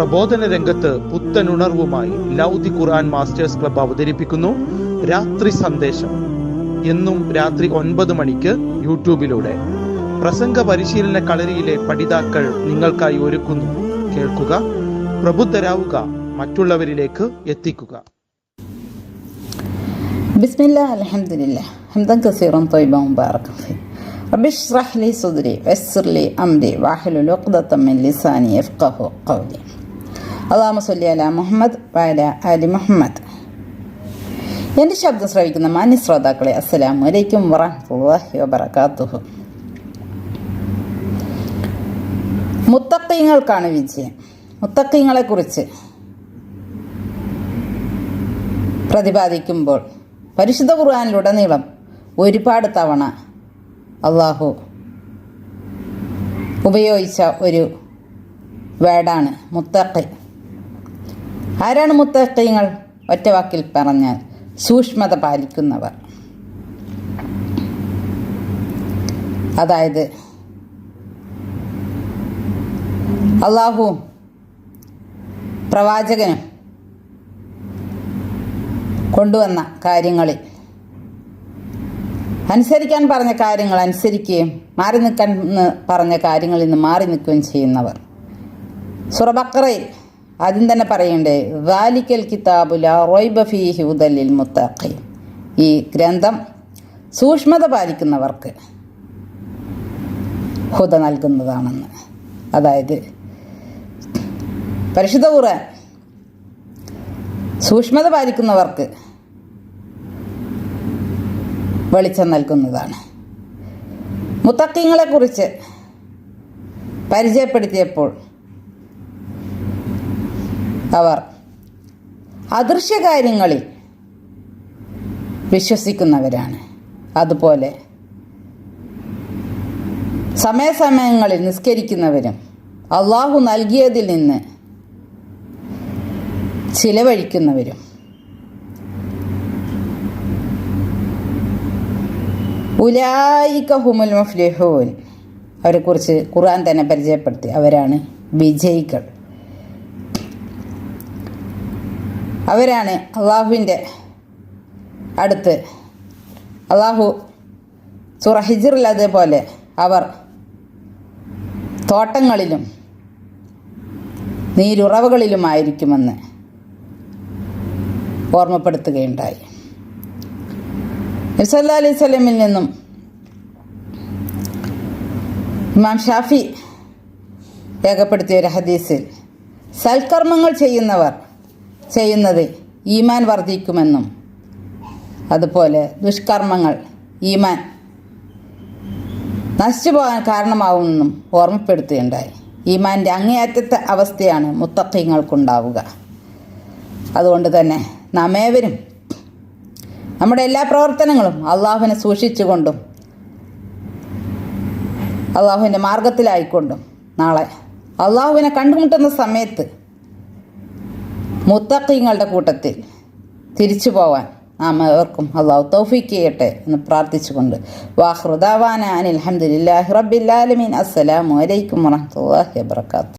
പ്രബോധന രംഗത്ത് പുത്തനുണർവുമായി ലൗദി ഖുർആൻ masters club അവതരിപ്പിക്കുന്നു രാത്രി സന്ദേശം എന്നും രാത്രി ഒൻപത് മണിക്ക് യൂട്യൂബിലൂടെ പ്രസംഗ പരിശീലന കളരിയിലെ പഠിതാക്കൾ നിങ്ങൾക്കായി ഒരുക്കുന്നു കേൾക്കുക പ്രബുദ്ധരാവുക മറ്റുള്ളവരിലേക്ക് എത്തിക്കുക بسم الله الحمد لله حمدا كثيرا طيبا مباركا فيه رب اشرح لي صدري ويسر لي امري واحلل عقدة من لساني يفقه قولي അള്ളാഹു മുഹമ്മദ് അലി മുഹമ്മദ് എന്റെ ശബ്ദം ശ്രവിക്കുന്ന മാന്യ ശ്രോതാക്കളെ അസ്സലാമു അലൈക്കും വറഹ്മത്തുള്ളാഹി വബറകാതുഹു. മുത്തക്കീങ്ങൾക്കാണ് വിജയം. മുത്തക്കീങ്ങളെക്കുറിച്ച് പ്രതിപാദിക്കുമ്പോൾ പരിശുദ്ധ ഖുർആാനിലുടനീളം ഒരുപാട് തവണ അള്ളാഹു ഉപയോഗിച്ച ഒരു വേടാണ് മുത്തക്കൈ ആരാണ് മുത്തങ്ങൾ ഒറ്റ വാക്കിൽ പറഞ്ഞാൽ സൂക്ഷ്മത പാലിക്കുന്നവർ. അതായത് അള്ളാഹു പ്രവാചകനും കൊണ്ടുവന്ന കാര്യങ്ങളിൽ അനുസരിക്കാൻ പറഞ്ഞ കാര്യങ്ങൾ അനുസരിക്കുകയും മാറി നിൽക്കാൻ പറഞ്ഞ കാര്യങ്ങളിൽ നിന്ന് മാറി നിൽക്കുകയും ചെയ്യുന്നവർ. സുറബക്കറയിൽ ആദ്യം തന്നെ പറയണ്ടേ വാലിക്കൽ കിതാബുല റോയ്ബഫി ഫീഹി ഉദല്ലിൽ മുത്തഖി ഈ ഗ്രന്ഥം സൂക്ഷ്മത പാലിക്കുന്നവർക്ക് ഹുദ നൽകുന്നതാണെന്ന്. അതായത് പരിശുദ്ധ ഖുറാൻ സൂക്ഷ്മത പാലിക്കുന്നവർക്ക് വെളിച്ചം നൽകുന്നതാണ്. മുത്തക്കിങ്ങളെക്കുറിച്ച് പരിചയപ്പെടുത്തിയപ്പോൾ അവർ അദൃശ്യകാര്യങ്ങളിൽ വിശ്വസിക്കുന്നവരാണ്. അതുപോലെ സമയസമയങ്ങളിൽ നിസ്കരിക്കുന്നവരും അള്ളാഹു നൽകിയതിൽ നിന്ന് ചിലവഴിക്കുന്നവരും ഉലായിക ഹുമുൽ അവരെക്കുറിച്ച് ഖുർആൻ തന്നെ പരിചയപ്പെടുത്തി. അവരാണ് വിജയികൾ. അവരാണ് അള്ളാഹുവിന്റെ അടുത്ത്. അള്ളാഹു സുറ അതേപോലെ അവർ തോട്ടങ്ങളിലും നീരുറവുകളിലുമായിരിക്കുമെന്ന് ഓർമ്മപ്പെടുത്തുകയുണ്ടായി. നബ്സല്ലാ അലൈഹി സ്വലമിൽ നിന്നും ഇമാം ഷാഫി രേഖപ്പെടുത്തിയ ഒരു ഹദീസിൽ സൽക്കർമ്മങ്ങൾ ചെയ്യുന്നവർ ചെയ്യുന്നത് ഈമാൻ വർദ്ധിക്കുമെന്നും. അതുപോലെ ദുഷ്കർമ്മങ്ങൾ ഈമാൻ നശിച്ചു പോകാൻ കാരണമാവുമെന്നും ഓർമ്മപ്പെടുത്തുകയുണ്ടായി. ഈമാന്റെ അങ്ങേയറ്റത്തെ അവസ്ഥയാണ് മുത്തക്കിങ്ങൾക്കുണ്ടാവുക അതുകൊണ്ട് തന്നെ നമേവരും നമ്മുടെ എല്ലാ പ്രവർത്തനങ്ങളും അള്ളാഹുവിനെ സൂക്ഷിച്ചുകൊണ്ടും അള്ളാഹുവിന്റെ മാർഗത്തിലായിക്കൊണ്ടും നാളെ അള്ളാഹുവിനെ കണ്ടുമുട്ടുന്ന സമയത്ത് മുത്തക്കീങ്ങളുടെ കൂട്ടത്തിൽ തിരിച്ചു പോവാൻ നാം ഏവർക്കും അള്ളാഹു തൗഫീക്ക് ചെയ്യട്ടെ എന്ന് പ്രാർത്ഥിച്ചുകൊണ്ട്. വാഹൃദാവാന അനിൽ അഹമ്മദില്ലാഹി റബ്ബില്ലാലമീൻ അസ്സലാമു അലൈക്കും വറഹ്മത്തുള്ളാഹി വബറകാതുഹു.